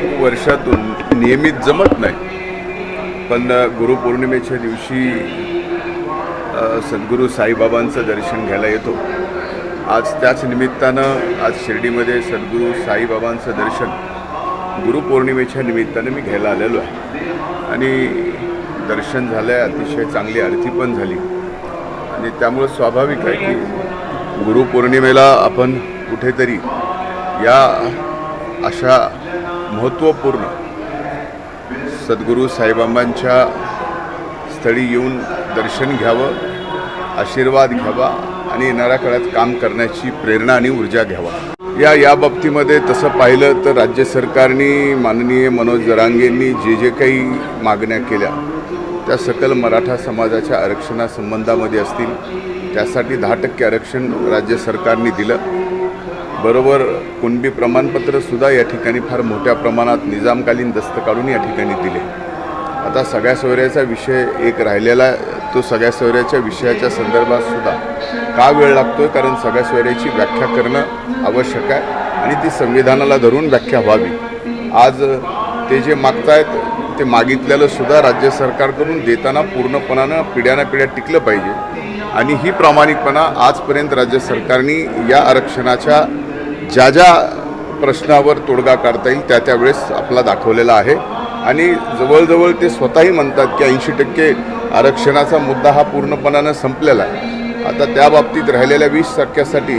अनेक वर्षातून नियमित जमत नाही. पण गुरुपौर्णिमेच्या दिवशी सद्गुरू साईबाबांचं दर्शन घ्यायला येतो. आज त्याच निमित्तानं आज शिर्डीमध्ये सद्गुरू साईबाबांचं दर्शन गुरुपौर्णिमेच्या निमित्तानं मी घ्यायला आलेलो आहे. आणि दर्शन झालं आहे अतिशय चांगली आरती पण झाली. आणि त्यामुळं स्वाभाविक आहे की गुरुपौर्णिमेला आपण कुठेतरी या अशा महत्त्वपूर्ण. सद्गुरू साईबाबांच्या स्थळी येऊन दर्शन घ्यावं आशीर्वाद घ्यावा आणि येणाऱ्या काळात काम करण्याची प्रेरणा आणि ऊर्जा घ्यावा. या या बाबतीमध्ये तसं पाहिलं तर राज्य सरकारने माननीय मनोज जरांगेंनी जे जे काही मागण्या केल्या त्या सकल मराठा समाजाच्या आरक्षणासंबंधामध्ये असतील त्यासाठी दहा टक्के आरक्षण राज्य सरकारने दिलं. बरोबर कुणबी प्रमाणपत्रसुद्धा या ठिकाणी फार मोठ्या प्रमाणात निजामकालीन दस्त काढून या ठिकाणी दिले. आता सगळ्या सोयऱ्याचा विषय एक राहिलेला तो सगळ्या सोयऱ्याच्या विषयाच्या संदर्भात सुद्धा का वेळ लागतो आहे कारण सगळ्या सोयऱ्याची व्याख्या करणं आवश्यक आहे आणि ती संविधानाला धरून व्याख्या व्हावी. आज ते जे मागतायत ते मागितलेलं सुद्धा राज्य सरकारकडून देताना पूर्णपणानं पिढ्याना पिढ्या टिकलं पाहिजे. आणि ही प्रामाणिकपणा आजपर्यंत राज्य सरकारने या आरक्षणाच्या ज्या ज्या प्रश्नावर तोडगा काढता येईल त्या त्यावेळेस आपला दाखवलेला आहे. आणि जवळजवळ ते स्वतःही म्हणतात की ऐंशी टक्के आरक्षणाचा मुद्दा हा पूर्णपणानं संपलेला आहे. आता त्या बाबतीत राहिलेल्या वीस टक्क्यासाठी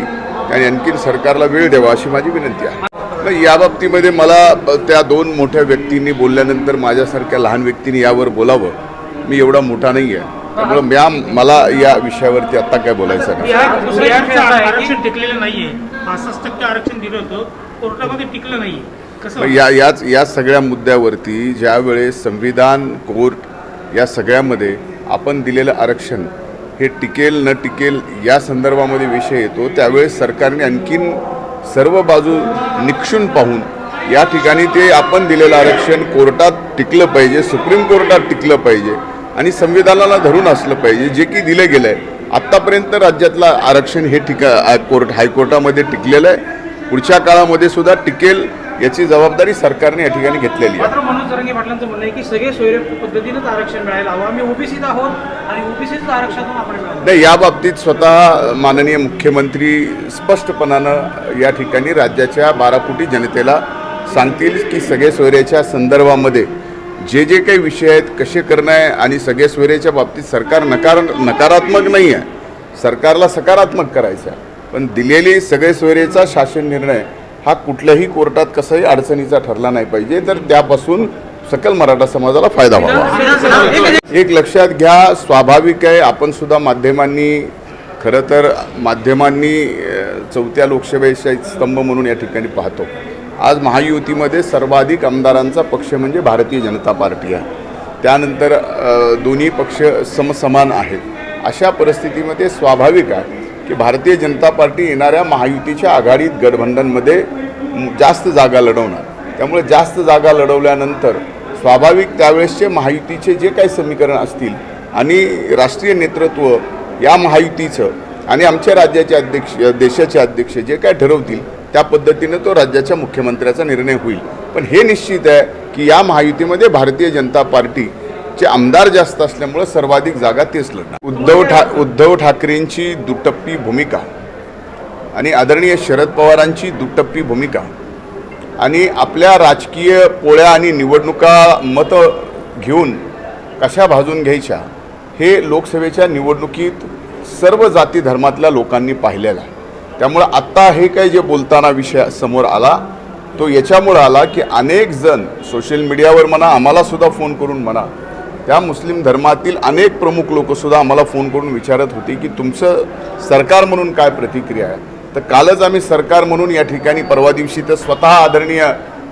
आणि आणखीन सरकारला वेळ द्यावा अशी माझी विनंती आहे. नाही, या बाबतीमध्ये मला त्या दोन मोठ्या व्यक्तींनी बोलल्यानंतर माझ्यासारख्या लहान व्यक्तींनी यावर बोलावं. मी एवढा मोठा नाही आहे त्यामुळं म्या मला या विषयावरती आत्ता काय बोलायचं नाही आरक्षण टिकलेलं नाहीये. पासष्ट टक्के आरक्षण दिलं होतं. कोर्टामध्ये टिकलं नाहीये. कसं? मग या याच या सगळ्या मुद्द्यावरती ज्यावेळेस संविधान कोर्ट या सगळ्यामध्ये आपण दिलेलं आरक्षण हे टिकेल न टिकेल या संदर्भामध्ये विषय येतो त्यावेळेस सरकारने आणखीन सर्व बाजू निक्षून पाहून या ठिकाणी ते आपण दिलेलं आरक्षण कोर्टात टिकलं पाहिजे सुप्रीम कोर्टात टिकलं पाहिजे. आणि संविधानाला धरून असलं पाहिजे जे की दिलं गेलं आहे आत्तापर्यंत राज्यातलं आरक्षण हे ठिका कोर्ट हायकोर्टामध्ये टिकलेलं आहे. पुढच्या काळामध्ये सुद्धा टिकेल याची जबाबदारी सरकारने या ठिकाणी घेतलेली आहे. मनोज जरांगे पाटलांचं म्हणणं आहे की सगळे सोयरे पद्धतीनंच आरक्षण मिळायला हवं. आम्ही ओबीसीत आहोत आणि ओबीसीच आरक्षणातून आपण मिळालं नाही या बाबतीत स्वतः माननीय मुख्यमंत्री स्पष्टपणानं या ठिकाणी राज्याच्या बारा कोटी जनतेला सांगतील की सगळे सोयऱ्याच्या संदर्भामध्ये जे जे काही विषय आहेत कसे करणं आहे आणि सगळे सोयऱ्याच्या बाबतीत सरकार नकार नकारात्मक नाही आहे. सरकारला सकारात्मक करायचं आहे. पण दिलेली सगळे सोयरेचा शासन निर्णय हा कुठल्याही कोर्टात कसाही अडचणीचा ठरला नाही पाहिजे. तर त्यापासून सकल मराठा समाजाला फायदा व्हावा. एक लक्षात घ्या स्वाभाविक आहे आपण सुद्धा माध्यमांनी खरं तर माध्यमांनी चौथ्या लोकसभेचा स्तंभ म्हणून या ठिकाणी पाहतो. आज महायुतीमध्ये सर्वाधिक आमदारांचा पक्ष म्हणजे भारतीय जनता पार्टी आहे. त्यानंतर दोन्ही पक्ष समसमान आहेत. अशा परिस्थितीमध्ये स्वाभाविक आहे की भारतीय जनता पार्टी येणाऱ्या महायुतीच्या आघाडीत गठबंधनमध्ये जास्त जागा लढवणार. त्यामुळे जास्त जागा लढवल्यानंतर स्वाभाविक त्यावेळेसचे महायुतीचे जे काही समीकरण असतील आणि राष्ट्रीय नेतृत्व या महायुतीचं आणि आमच्या राज्याचे अध्यक्ष देशाचे अध्यक्ष जे काय ठरवतील त्या पद्धतीनं तो राज्याच्या मुख्यमंत्र्याचा निर्णय होईल. पण हे निश्चित आहे की या महायुतीमध्ये भारतीय जनता पार्टीचे आमदार जास्त असल्यामुळं सर्वाधिक जागा तेच लढणार. उद्धव ठा उद्धव ठाकरेंची दुटप्पी भूमिका आणि आदरणीय शरद पवारांची दुटप्पी भूमिका आणि आपल्या राजकीय पोळ्या आणि निवडणुका मतं घेऊन कशा भाजून घ्यायच्या हे लोकसभेच्या निवडणुकीत सर्व जाती धर्मातल्या लोकांनी पाहिलेलं आहे. त्यामुळं आत्ता हे काही जे बोलताना विषय समोर आला तो याच्यामुळं आला की अनेक जण सोशल मीडियावर म्हणा आम्हालासुद्धा फोन करून म्हणा त्या मुस्लिम धर्मातील अनेक प्रमुख लोकसुद्धा आम्हाला फोन करून विचारत होती की तुमचं सरकार म्हणून काय प्रतिक्रिया आहे? तर कालच आम्ही सरकार म्हणून या ठिकाणी परवा दिवशी तर स्वतः आदरणीय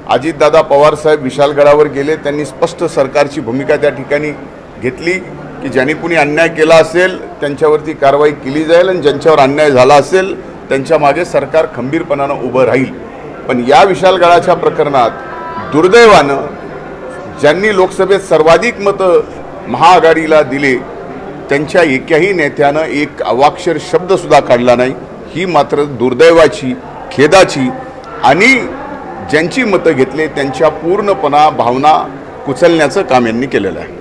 अजितदादा पवारसाहेब विशालगडावर गेले त्यांनी स्पष्ट सरकारची भूमिका त्या ठिकाणी घेतली की ज्यांनी कुणी अन्याय केला असेल त्यांच्यावरती कारवाई केली जाईल आणि ज्यांच्यावर अन्याय झाला असेल त्यांच्या मागे सरकार खंबीरपणानं उभं राहील. पण या विशालगडाच्या प्रकरणात दुर्दैवानं ज्यांनी लोकसभेत सर्वाधिक मतं महाआघाडीला दिले त्यांच्या एकाही नेत्यानं एक अवाक्षर शब्दसुद्धा काढला नाही. ही मात्र दुर्दैवाची खेदाची आणि ज्यांची मतं घेतले त्यांच्या पूर्णपणा भावना कुचलण्याचं काम यांनी केलेलं आहे.